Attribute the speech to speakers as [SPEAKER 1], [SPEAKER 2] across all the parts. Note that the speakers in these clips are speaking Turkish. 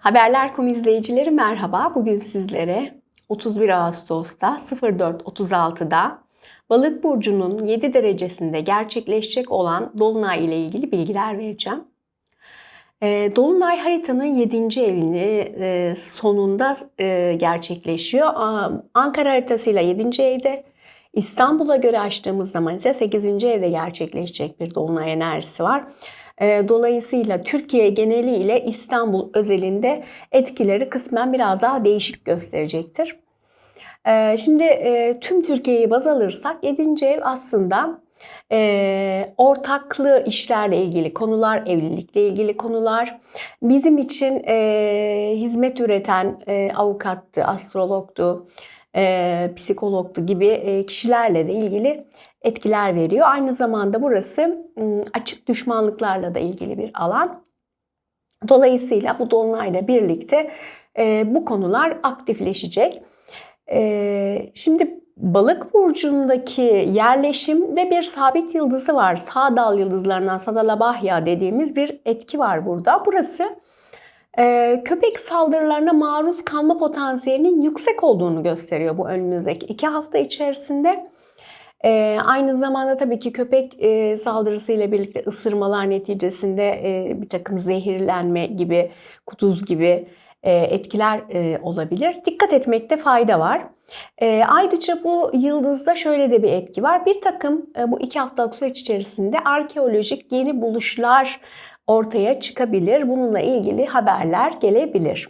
[SPEAKER 1] Haberler.com izleyicileri merhaba. Bugün sizlere 31 Ağustos'ta 04.36'da Balık burcunun 7 derecesinde gerçekleşecek olan dolunay ile ilgili bilgiler vereceğim. Ee, dolunay haritanın 7. evini e, sonunda e, gerçekleşiyor. Ankara haritasıyla 7. evde, İstanbul'a göre açtığımız zaman ise 8. evde gerçekleşecek bir dolunay enerjisi var. Ee, dolayısıyla Türkiye geneliyle İstanbul özelinde etkileri kısmen biraz daha değişik gösterecektir. Ee, şimdi e, tüm Türkiye'yi baz alırsak 7. ev aslında e, ortaklı işlerle ilgili konular, evlilikle ilgili konular, bizim için e, hizmet üreten avukattı, astrologtu, psikologtu gibi kişilerle de ilgili etkiler veriyor. Aynı zamanda burası açık düşmanlıklarla da ilgili bir alan. Dolayısıyla bu dolunayla birlikte bu konular aktifleşecek. Şimdi balık burcundaki yerleşimde bir sabit yıldızı var. Sağ dal yıldızlarından Sadalabahya dediğimiz bir etki var burada. Burası köpek saldırılarına maruz kalma potansiyelinin yüksek olduğunu gösteriyor bu önümüzdeki iki hafta içerisinde. E, aynı zamanda tabii ki köpek e, saldırısıyla birlikte ısırmalar neticesinde e, bir takım zehirlenme gibi, kutuz gibi e, etkiler e, olabilir. Dikkat etmekte fayda var. E, ayrıca bu yıldızda şöyle de bir etki var. Bir takım e, bu iki haftalık süreç içerisinde arkeolojik yeni buluşlar ortaya çıkabilir. Bununla ilgili haberler gelebilir.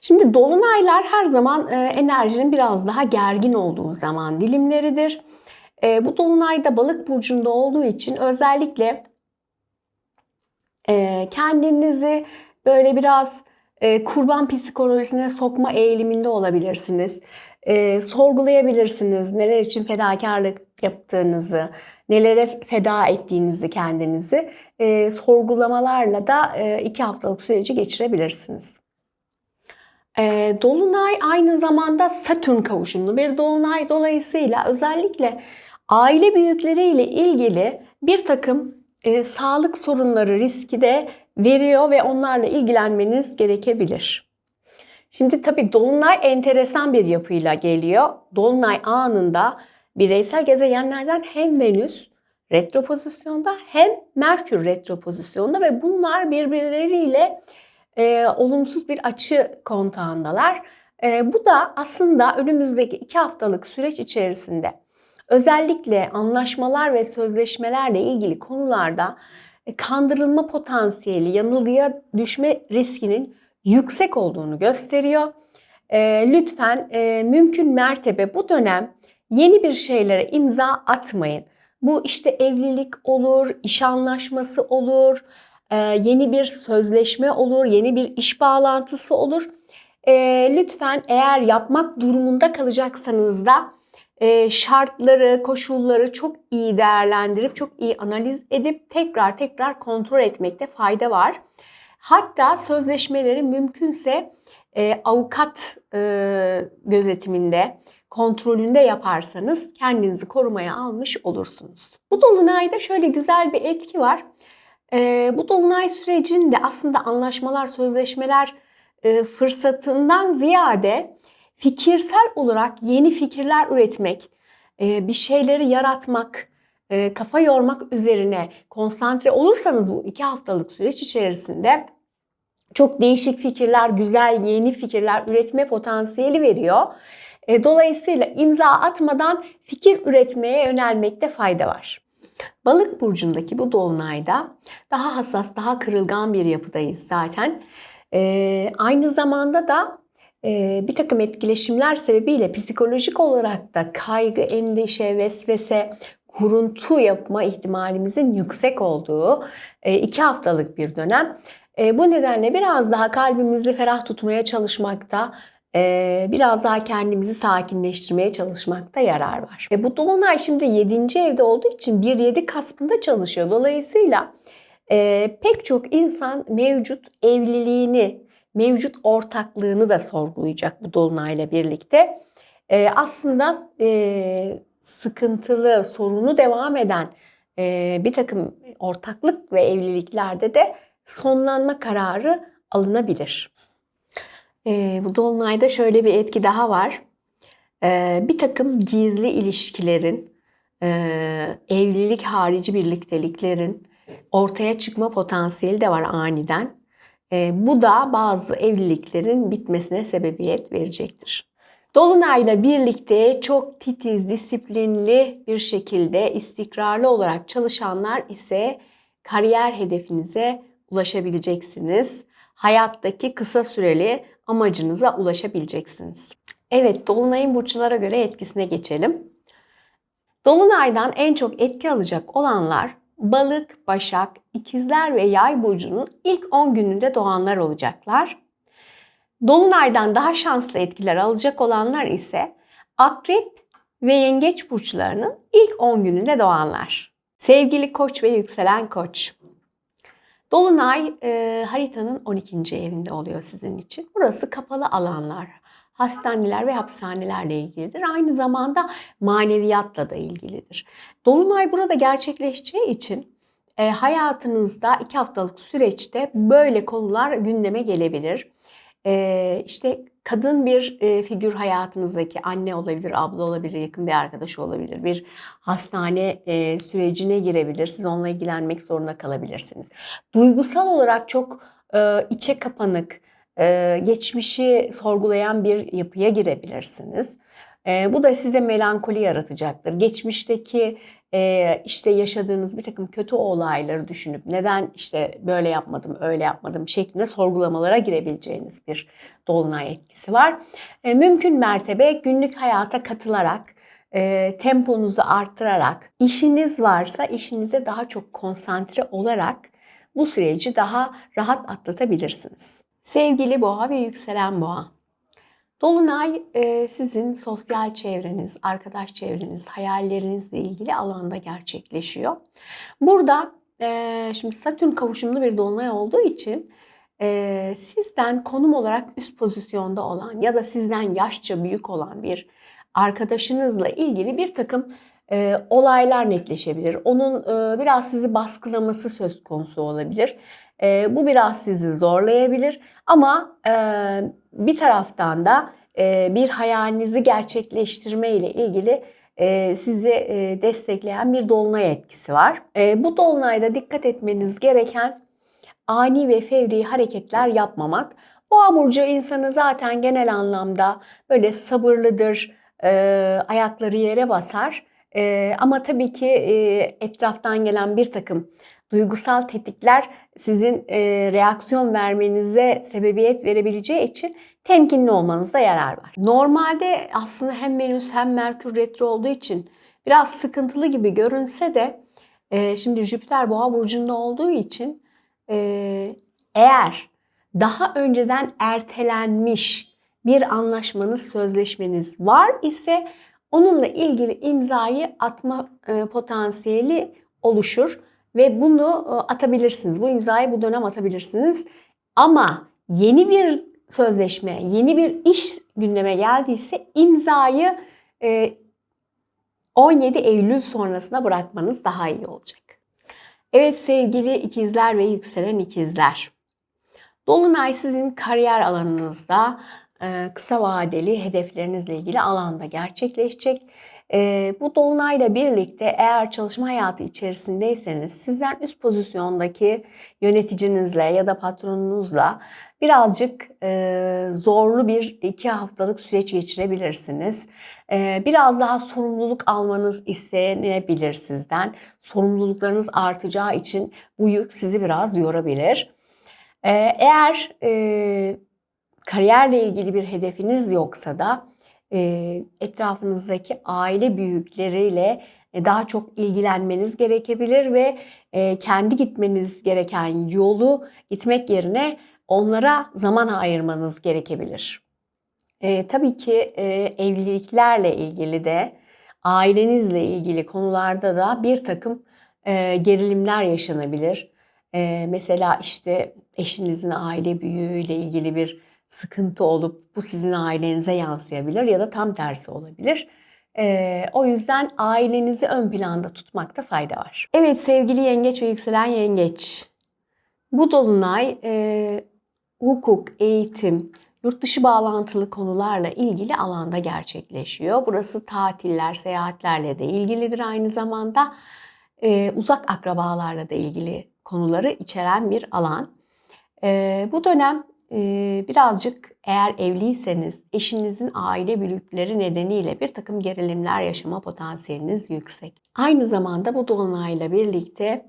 [SPEAKER 1] Şimdi dolunaylar her zaman e, enerjinin biraz daha gergin olduğu zaman dilimleridir. E, bu dolunayda balık burcunda olduğu için özellikle e, kendinizi böyle biraz kurban psikolojisine sokma eğiliminde olabilirsiniz. sorgulayabilirsiniz neler için fedakarlık yaptığınızı, nelere feda ettiğinizi kendinizi sorgulamalarla da iki haftalık süreci geçirebilirsiniz. E, dolunay aynı zamanda Satürn kavuşumlu bir dolunay dolayısıyla özellikle aile büyükleriyle ilgili bir takım e, sağlık sorunları riski de veriyor ve onlarla ilgilenmeniz gerekebilir. Şimdi tabii dolunay enteresan bir yapıyla geliyor. Dolunay anında bireysel gezegenlerden hem Venüs retro pozisyonda hem Merkür retro pozisyonda ve bunlar birbirleriyle e, olumsuz bir açı kontağındalar. E, bu da aslında önümüzdeki iki haftalık süreç içerisinde özellikle anlaşmalar ve sözleşmelerle ilgili konularda e, kandırılma potansiyeli, yanılgıya düşme riskinin yüksek olduğunu gösteriyor. E, lütfen e, mümkün mertebe bu dönem yeni bir şeylere imza atmayın. Bu işte evlilik olur, iş anlaşması olur, e, yeni bir sözleşme olur, yeni bir iş bağlantısı olur. E, lütfen eğer yapmak durumunda kalacaksanız da e, şartları, koşulları çok iyi değerlendirip çok iyi analiz edip tekrar tekrar kontrol etmekte fayda var. Hatta sözleşmeleri mümkünse avukat gözetiminde, kontrolünde yaparsanız kendinizi korumaya almış olursunuz. Bu dolunayda şöyle güzel bir etki var. E, bu dolunay sürecinde aslında anlaşmalar, sözleşmeler e, fırsatından ziyade fikirsel olarak yeni fikirler üretmek, e, bir şeyleri yaratmak, e, kafa yormak üzerine konsantre olursanız bu iki haftalık süreç içerisinde çok değişik fikirler, güzel yeni fikirler üretme potansiyeli veriyor. E, dolayısıyla imza atmadan fikir üretmeye yönelmekte fayda var. Balık burcundaki bu dolunayda daha hassas, daha kırılgan bir yapıdayız zaten. Ee, aynı zamanda da e, bir takım etkileşimler sebebiyle psikolojik olarak da kaygı, endişe, vesvese, kuruntu yapma ihtimalimizin yüksek olduğu e, iki haftalık bir dönem. E, bu nedenle biraz daha kalbimizi ferah tutmaya çalışmakta, biraz daha kendimizi sakinleştirmeye çalışmakta yarar var. E, bu dolunay şimdi 7. evde olduğu için 1-7 kaspında çalışıyor. Dolayısıyla e, pek çok insan mevcut evliliğini, mevcut ortaklığını da sorgulayacak bu dolunayla birlikte. E, aslında e, sıkıntılı, sorunu devam eden bir takım ortaklık ve evliliklerde de sonlanma kararı alınabilir. Ee, bu dolunayda şöyle bir etki daha var. Ee, bir takım gizli ilişkilerin, e, evlilik harici birlikteliklerin ortaya çıkma potansiyeli de var aniden. Ee, bu da bazı evliliklerin bitmesine sebebiyet verecektir. Dolunayla birlikte çok titiz, disiplinli bir şekilde istikrarlı olarak çalışanlar ise kariyer hedefinize ulaşabileceksiniz. Hayattaki kısa süreli amacınıza ulaşabileceksiniz. Evet, dolunayın burçlara göre etkisine geçelim. Dolunaydan en çok etki alacak olanlar Balık, Başak, İkizler ve Yay burcunun ilk 10 gününde doğanlar olacaklar. Dolunaydan daha şanslı etkiler alacak olanlar ise Akrep ve Yengeç burçlarının ilk 10 gününde doğanlar. Sevgili Koç ve yükselen Koç. Dolunay e, haritanın 12. evinde oluyor sizin için. Burası kapalı alanlar, hastaneler ve hapishanelerle ilgilidir. Aynı zamanda maneviyatla da ilgilidir. Dolunay burada gerçekleşeceği için e, hayatınızda iki haftalık süreçte böyle konular gündeme gelebilir. E, işte kadın bir e, figür hayatınızdaki anne olabilir, abla olabilir, yakın bir arkadaş olabilir. Bir hastane e, sürecine girebilir. Siz onunla ilgilenmek zorunda kalabilirsiniz. Duygusal olarak çok e, içe kapanık, e, geçmişi sorgulayan bir yapıya girebilirsiniz. E, bu da size melankoli yaratacaktır. Geçmişteki e, işte yaşadığınız bir takım kötü olayları düşünüp neden işte böyle yapmadım, öyle yapmadım şeklinde sorgulamalara girebileceğiniz bir dolunay etkisi var. E, mümkün mertebe günlük hayata katılarak, e, temponuzu arttırarak, işiniz varsa işinize daha çok konsantre olarak bu süreci daha rahat atlatabilirsiniz. Sevgili boğa ve yükselen boğa. Dolunay e, sizin sosyal çevreniz, arkadaş çevreniz, hayallerinizle ilgili alanda gerçekleşiyor. Burada e, şimdi Satürn kavuşumlu bir dolunay olduğu için e, sizden konum olarak üst pozisyonda olan ya da sizden yaşça büyük olan bir arkadaşınızla ilgili bir takım olaylar netleşebilir. Onun biraz sizi baskılaması söz konusu olabilir. Bu biraz sizi zorlayabilir ama e, bir taraftan da e, bir hayalinizi gerçekleştirme ile ilgili e, sizi e, destekleyen bir dolunay etkisi var. E, bu dolunayda dikkat etmeniz gereken ani ve fevri hareketler yapmamak. Boğa burcu insanı zaten genel anlamda böyle sabırlıdır, e, ayakları yere basar. E, ama tabii ki e, etraftan gelen bir takım duygusal tetikler sizin e, reaksiyon vermenize sebebiyet verebileceği için temkinli olmanızda yarar var. Normalde aslında hem Venüs hem Merkür retro olduğu için biraz sıkıntılı gibi görünse de e, şimdi Jüpiter Boğa burcunda olduğu için e, eğer daha önceden ertelenmiş bir anlaşmanız, sözleşmeniz var ise onunla ilgili imzayı atma e, potansiyeli oluşur ve bunu e, atabilirsiniz. Bu imzayı bu dönem atabilirsiniz. Ama yeni bir sözleşme, yeni bir iş gündeme geldiyse imzayı 17 e, Eylül sonrasına bırakmanız daha iyi olacak. Evet sevgili ikizler ve yükselen ikizler. Dolunay sizin kariyer alanınızda e, kısa vadeli hedeflerinizle ilgili alanda gerçekleşecek. E, bu dolunayla birlikte eğer çalışma hayatı içerisindeyseniz sizden üst pozisyondaki yöneticinizle ya da patronunuzla birazcık e, zorlu bir iki haftalık süreç geçirebilirsiniz. Biraz daha sorumluluk almanız istenebilir sizden. Sorumluluklarınız artacağı için bu yük sizi biraz yorabilir. Eğer kariyerle ilgili bir hedefiniz yoksa da e, etrafınızdaki aile büyükleriyle e, daha çok ilgilenmeniz gerekebilir ve e, kendi gitmeniz gereken yolu gitmek yerine onlara zaman ayırmanız gerekebilir. E, tabii ki e, evliliklerle ilgili de ailenizle ilgili konularda da bir takım e, gerilimler yaşanabilir. E, mesela işte eşinizin aile büyüğüyle ilgili bir sıkıntı olup bu sizin ailenize yansıyabilir ya da tam tersi olabilir. Ee, o yüzden ailenizi ön planda tutmakta fayda var. Evet sevgili yengeç ve yükselen yengeç. Bu dolunay e, hukuk, eğitim, yurt dışı bağlantılı konularla ilgili alanda gerçekleşiyor. Burası tatiller, seyahatlerle de ilgilidir aynı zamanda. Ee, uzak akrabalarla da ilgili konuları içeren bir alan. Ee, bu dönem e, birazcık eğer evliyseniz eşinizin aile büyükleri nedeniyle bir takım gerilimler yaşama potansiyeliniz yüksek. Aynı zamanda bu dolunayla birlikte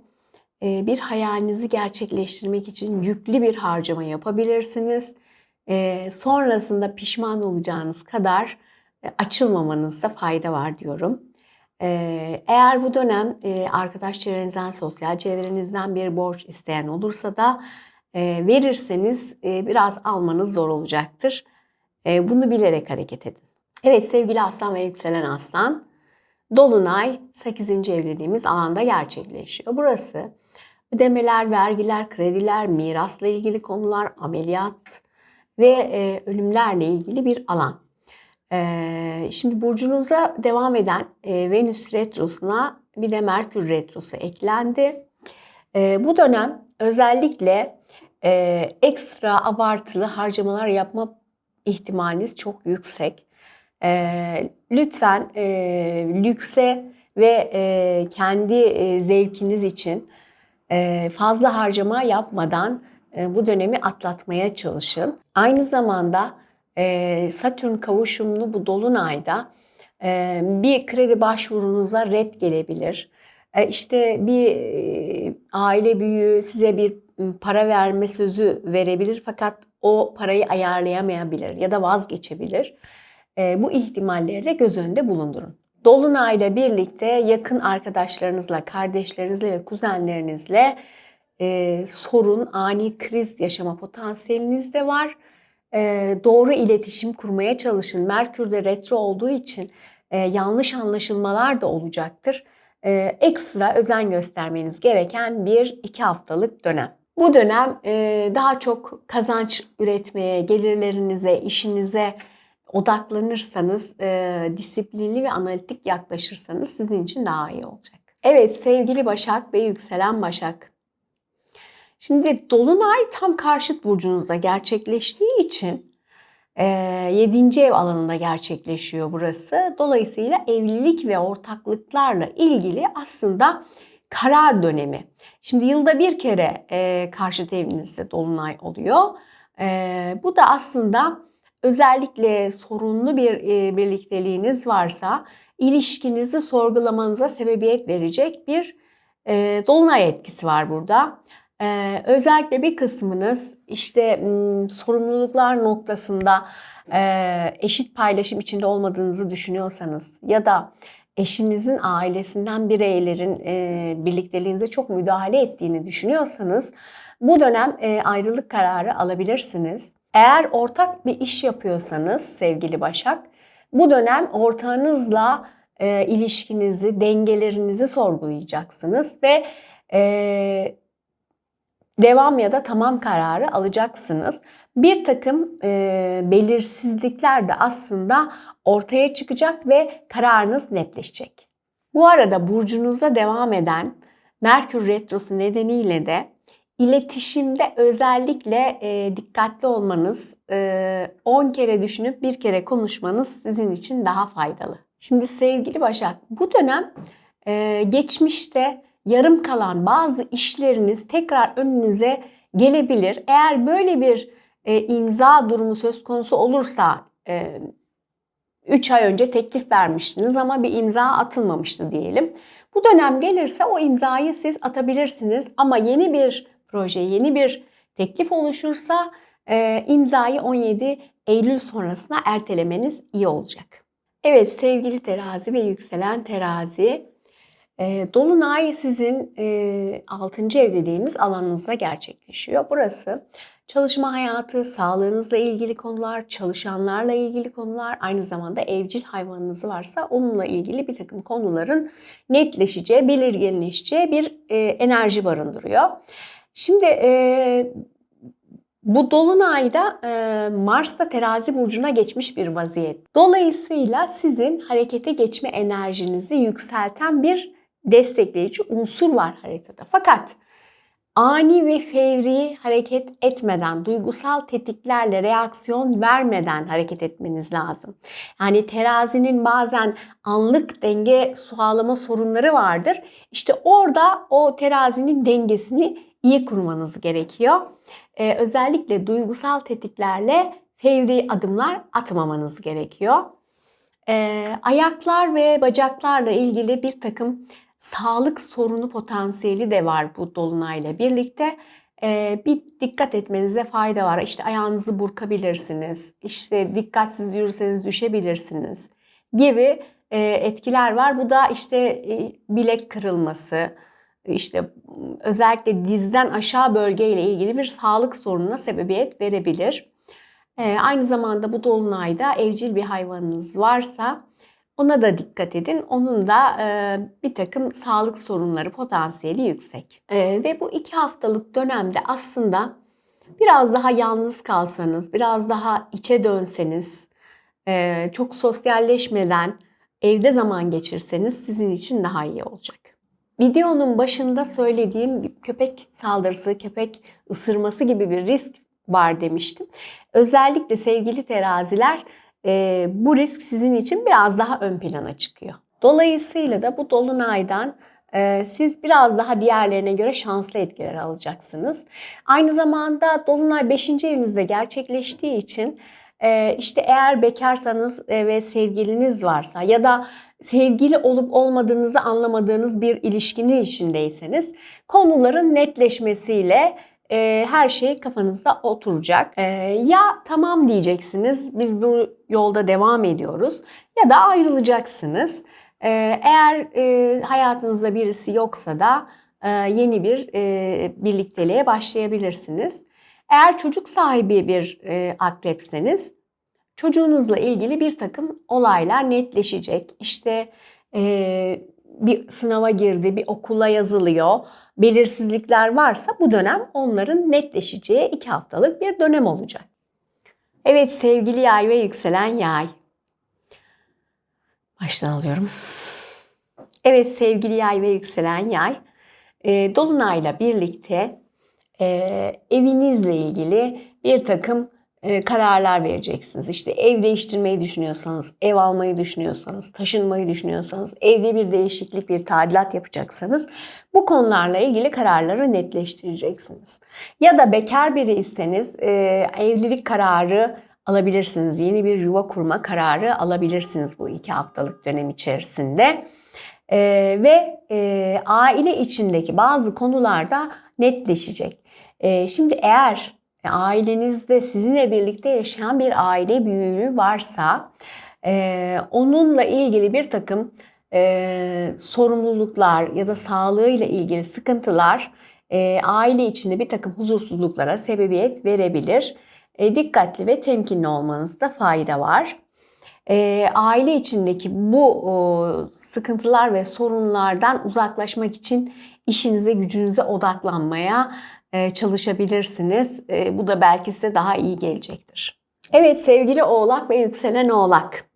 [SPEAKER 1] e, bir hayalinizi gerçekleştirmek için yüklü bir harcama yapabilirsiniz. E, sonrasında pişman olacağınız kadar e, açılmamanızda fayda var diyorum. Eğer bu dönem arkadaş çevrenizden, sosyal çevrenizden bir borç isteyen olursa da verirseniz biraz almanız zor olacaktır. Bunu bilerek hareket edin. Evet sevgili aslan ve yükselen aslan, Dolunay 8. ev dediğimiz alanda gerçekleşiyor. Burası ödemeler, vergiler, krediler, mirasla ilgili konular, ameliyat ve e, ölümlerle ilgili bir alan. E, şimdi burcunuza devam eden e, Venüs retrosuna bir de Merkür retrosu eklendi. E, bu dönem özellikle e, ekstra abartılı harcamalar yapma ihtimaliniz çok yüksek. E, lütfen e, lükse ve e, kendi e, zevkiniz için e, fazla harcama yapmadan e, bu dönemi atlatmaya çalışın. Aynı zamanda e, Satürn kavuşumlu bu dolunayda e, bir kredi başvurunuza red gelebilir. E, işte bir e, aile büyüğü size bir para verme sözü verebilir fakat o parayı ayarlayamayabilir ya da vazgeçebilir. Bu ihtimalleri de göz önünde bulundurun. Dolunayla birlikte yakın arkadaşlarınızla, kardeşlerinizle ve kuzenlerinizle e, sorun, ani kriz yaşama potansiyeliniz de var. E, doğru iletişim kurmaya çalışın. Merkür de retro olduğu için e, yanlış anlaşılmalar da olacaktır. E, ekstra özen göstermeniz gereken bir iki haftalık dönem. Bu dönem e, daha çok kazanç üretmeye, gelirlerinize, işinize, odaklanırsanız, e, disiplinli ve analitik yaklaşırsanız sizin için daha iyi olacak. Evet sevgili Başak ve yükselen Başak. Şimdi Dolunay tam karşıt burcunuzda gerçekleştiği için e, 7. ev alanında gerçekleşiyor burası. Dolayısıyla evlilik ve ortaklıklarla ilgili aslında karar dönemi. Şimdi yılda bir kere e, karşıt evinizde Dolunay oluyor. E, bu da aslında özellikle sorunlu bir e, birlikteliğiniz varsa ilişkinizi sorgulamanıza sebebiyet verecek bir e, dolunay etkisi var burada. E, özellikle bir kısmınız işte sorumluluklar noktasında e, eşit paylaşım içinde olmadığınızı düşünüyorsanız ya da eşinizin ailesinden bireylerin e, birlikteliğinize çok müdahale ettiğini düşünüyorsanız bu dönem e, ayrılık kararı alabilirsiniz. Eğer ortak bir iş yapıyorsanız sevgili Başak, bu dönem ortağınızla e, ilişkinizi, dengelerinizi sorgulayacaksınız ve e, devam ya da tamam kararı alacaksınız. Bir takım e, belirsizlikler de aslında ortaya çıkacak ve kararınız netleşecek. Bu arada burcunuzda devam eden Merkür Retrosu nedeniyle de İletişimde özellikle e, dikkatli olmanız, 10 e, kere düşünüp bir kere konuşmanız sizin için daha faydalı. Şimdi sevgili Başak, bu dönem e, geçmişte yarım kalan bazı işleriniz tekrar önünüze gelebilir. Eğer böyle bir e, imza durumu söz konusu olursa, e, 3 ay önce teklif vermiştiniz ama bir imza atılmamıştı diyelim. Bu dönem gelirse o imzayı siz atabilirsiniz ama yeni bir proje yeni bir teklif oluşursa e, imzayı 17 Eylül sonrasına ertelemeniz iyi olacak. Evet sevgili terazi ve yükselen terazi e, Dolunay sizin e, 6. ev dediğimiz alanınızda gerçekleşiyor. Burası çalışma hayatı, sağlığınızla ilgili konular, çalışanlarla ilgili konular, aynı zamanda evcil hayvanınız varsa onunla ilgili bir takım konuların netleşeceği, belirginleşeceği bir e, enerji barındırıyor. Şimdi e, bu dolunayda e, Mars da terazi burcuna geçmiş bir vaziyet. Dolayısıyla sizin harekete geçme enerjinizi yükselten bir destekleyici unsur var haritada. Fakat ani ve fevri hareket etmeden, duygusal tetiklerle reaksiyon vermeden hareket etmeniz lazım. Yani terazinin bazen anlık denge sağlama sorunları vardır. İşte orada o terazinin dengesini iyi kurmanız gerekiyor. Ee, özellikle duygusal tetiklerle fevri adımlar atmamanız gerekiyor. Ee, ayaklar ve bacaklarla ilgili bir takım sağlık sorunu potansiyeli de var bu dolunayla birlikte. Ee, bir dikkat etmenize fayda var. İşte ayağınızı burkabilirsiniz, işte dikkatsiz yürürseniz düşebilirsiniz gibi e, etkiler var. Bu da işte e, bilek kırılması, işte özellikle dizden aşağı bölgeyle ilgili bir sağlık sorununa sebebiyet verebilir. E, aynı zamanda bu dolunayda evcil bir hayvanınız varsa ona da dikkat edin. Onun da e, bir takım sağlık sorunları potansiyeli yüksek. E, ve bu iki haftalık dönemde aslında biraz daha yalnız kalsanız, biraz daha içe dönseniz, e, çok sosyalleşmeden evde zaman geçirseniz sizin için daha iyi olacak. Videonun başında söylediğim köpek saldırısı, köpek ısırması gibi bir risk var demiştim. Özellikle sevgili teraziler e, bu risk sizin için biraz daha ön plana çıkıyor. Dolayısıyla da bu dolunaydan e, siz biraz daha diğerlerine göre şanslı etkiler alacaksınız. Aynı zamanda dolunay 5. evinizde gerçekleştiği için e, işte eğer bekarsanız e, ve sevgiliniz varsa ya da sevgili olup olmadığınızı anlamadığınız bir ilişkinin içindeyseniz konuların netleşmesiyle e, her şey kafanızda oturacak. E, ya tamam diyeceksiniz biz bu yolda devam ediyoruz ya da ayrılacaksınız. E, eğer e, hayatınızda birisi yoksa da e, yeni bir e, birlikteliğe başlayabilirsiniz. Eğer çocuk sahibi bir e, akrepseniz çocuğunuzla ilgili bir takım olaylar netleşecek. İşte e, bir sınava girdi, bir okula yazılıyor, belirsizlikler varsa bu dönem onların netleşeceği iki haftalık bir dönem olacak. Evet sevgili yay ve yükselen yay. Baştan alıyorum. Evet sevgili yay ve yükselen yay. E, Dolunay'la birlikte e, evinizle ilgili bir takım kararlar vereceksiniz. İşte ev değiştirmeyi düşünüyorsanız, ev almayı düşünüyorsanız, taşınmayı düşünüyorsanız, evde bir değişiklik, bir tadilat yapacaksanız bu konularla ilgili kararları netleştireceksiniz. Ya da bekar biriyseniz e, evlilik kararı alabilirsiniz. Yeni bir yuva kurma kararı alabilirsiniz bu iki haftalık dönem içerisinde. E, ve e, aile içindeki bazı konularda netleşecek. E, şimdi eğer ailenizde sizinle birlikte yaşayan bir aile büyüğü varsa e, onunla ilgili bir takım e, sorumluluklar ya da sağlığıyla ilgili sıkıntılar e, aile içinde bir takım huzursuzluklara sebebiyet verebilir. E, dikkatli ve temkinli olmanızda fayda var. E, aile içindeki bu o, sıkıntılar ve sorunlardan uzaklaşmak için işinize gücünüze odaklanmaya e, çalışabilirsiniz. E, bu da belki size daha iyi gelecektir. Evet sevgili oğlak ve yükselen oğlak.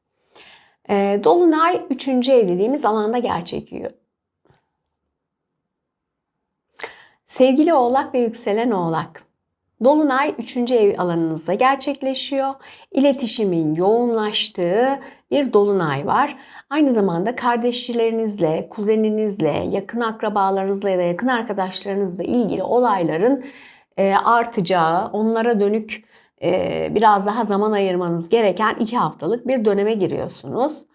[SPEAKER 1] E, Dolunay 3. ev dediğimiz alanda gerçekleşiyor. Sevgili oğlak ve yükselen oğlak. Dolunay 3. ev alanınızda gerçekleşiyor. İletişimin yoğunlaştığı bir dolunay var. Aynı zamanda kardeşlerinizle, kuzeninizle, yakın akrabalarınızla ya da yakın arkadaşlarınızla ilgili olayların e, artacağı, onlara dönük e, biraz daha zaman ayırmanız gereken iki haftalık bir döneme giriyorsunuz.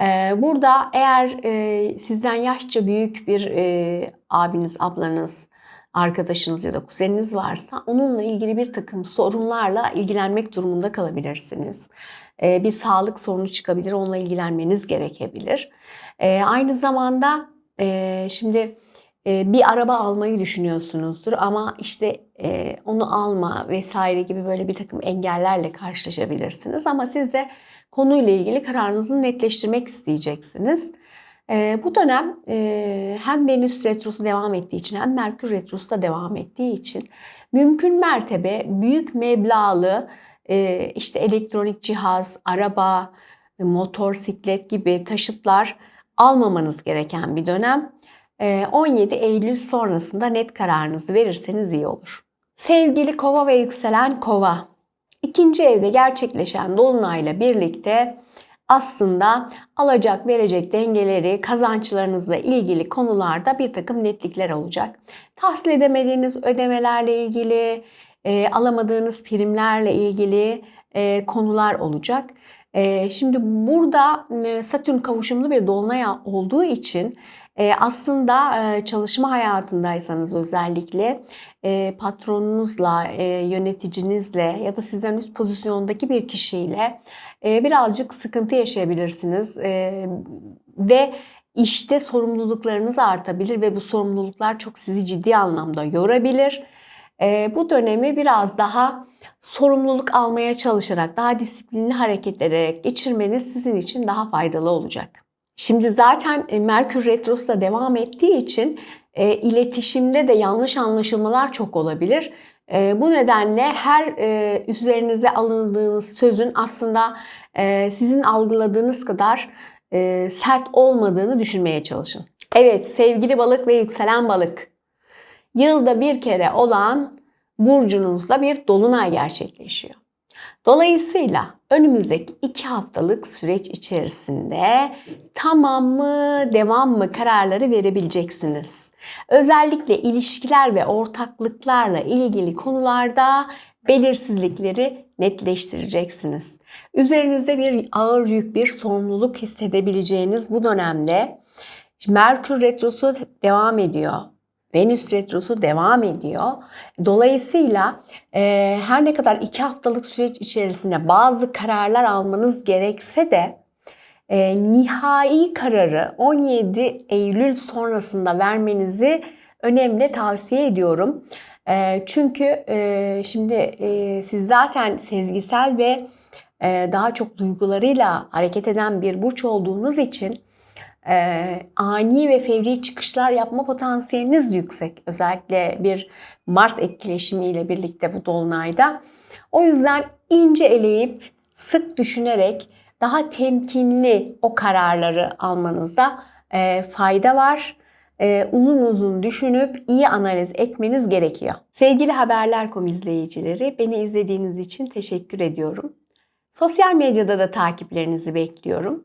[SPEAKER 1] E, burada eğer sizden yaşça büyük bir abiniz, ablanız, arkadaşınız ya da kuzeniniz varsa onunla ilgili bir takım sorunlarla ilgilenmek durumunda kalabilirsiniz. Ee, bir sağlık sorunu çıkabilir, onunla ilgilenmeniz gerekebilir. Ee, aynı zamanda e, şimdi e, bir araba almayı düşünüyorsunuzdur ama işte e, onu alma vesaire gibi böyle bir takım engellerle karşılaşabilirsiniz. Ama siz de konuyla ilgili kararınızı netleştirmek isteyeceksiniz. Bu dönem hem Venüs retrosu devam ettiği için hem Merkür retrosu da devam ettiği için mümkün mertebe büyük meblağlı işte elektronik cihaz, araba, motor, siklet gibi taşıtlar almamanız gereken bir dönem. e, 17 Eylül sonrasında net kararınızı verirseniz iyi olur. Sevgili kova ve yükselen kova, ikinci evde gerçekleşen dolunayla birlikte aslında alacak verecek dengeleri kazançlarınızla ilgili konularda bir takım netlikler olacak. Tahsil edemediğiniz ödemelerle ilgili, e, alamadığınız primlerle ilgili e, konular olacak. E, şimdi burada e, Satürn kavuşumlu bir dolunay olduğu için e, aslında e, çalışma hayatındaysanız özellikle patronunuzla, yöneticinizle ya da sizden üst pozisyondaki bir kişiyle birazcık sıkıntı yaşayabilirsiniz ve işte sorumluluklarınız artabilir ve bu sorumluluklar çok sizi ciddi anlamda yorabilir. Bu dönemi biraz daha sorumluluk almaya çalışarak, daha disiplinli hareket ederek geçirmeniz sizin için daha faydalı olacak. Şimdi zaten e, Merkür Retrosu da devam ettiği için e, iletişimde de yanlış anlaşılmalar çok olabilir. E, bu nedenle her e, üzerinize alındığınız sözün aslında e, sizin algıladığınız kadar e, sert olmadığını düşünmeye çalışın. Evet sevgili balık ve yükselen balık. Yılda bir kere olan burcunuzda bir dolunay gerçekleşiyor. Dolayısıyla önümüzdeki iki haftalık süreç içerisinde tamam mı, devam mı kararları verebileceksiniz. Özellikle ilişkiler ve ortaklıklarla ilgili konularda belirsizlikleri netleştireceksiniz. Üzerinizde bir ağır yük, bir sorumluluk hissedebileceğiniz bu dönemde Merkür Retrosu devam ediyor. Venüs retrosu devam ediyor. Dolayısıyla e, her ne kadar iki haftalık süreç içerisinde bazı kararlar almanız gerekse de e, nihai kararı 17 Eylül sonrasında vermenizi önemli tavsiye ediyorum. E, çünkü e, şimdi e, siz zaten sezgisel ve e, daha çok duygularıyla hareket eden bir burç olduğunuz için e, ani ve fevri çıkışlar yapma potansiyeliniz yüksek. Özellikle bir Mars etkileşimiyle birlikte bu dolunayda. O yüzden ince eleyip sık düşünerek daha temkinli o kararları almanızda e, fayda var. E, uzun uzun düşünüp iyi analiz etmeniz gerekiyor. Sevgili Haberler.com izleyicileri beni izlediğiniz için teşekkür ediyorum. Sosyal medyada da takiplerinizi bekliyorum.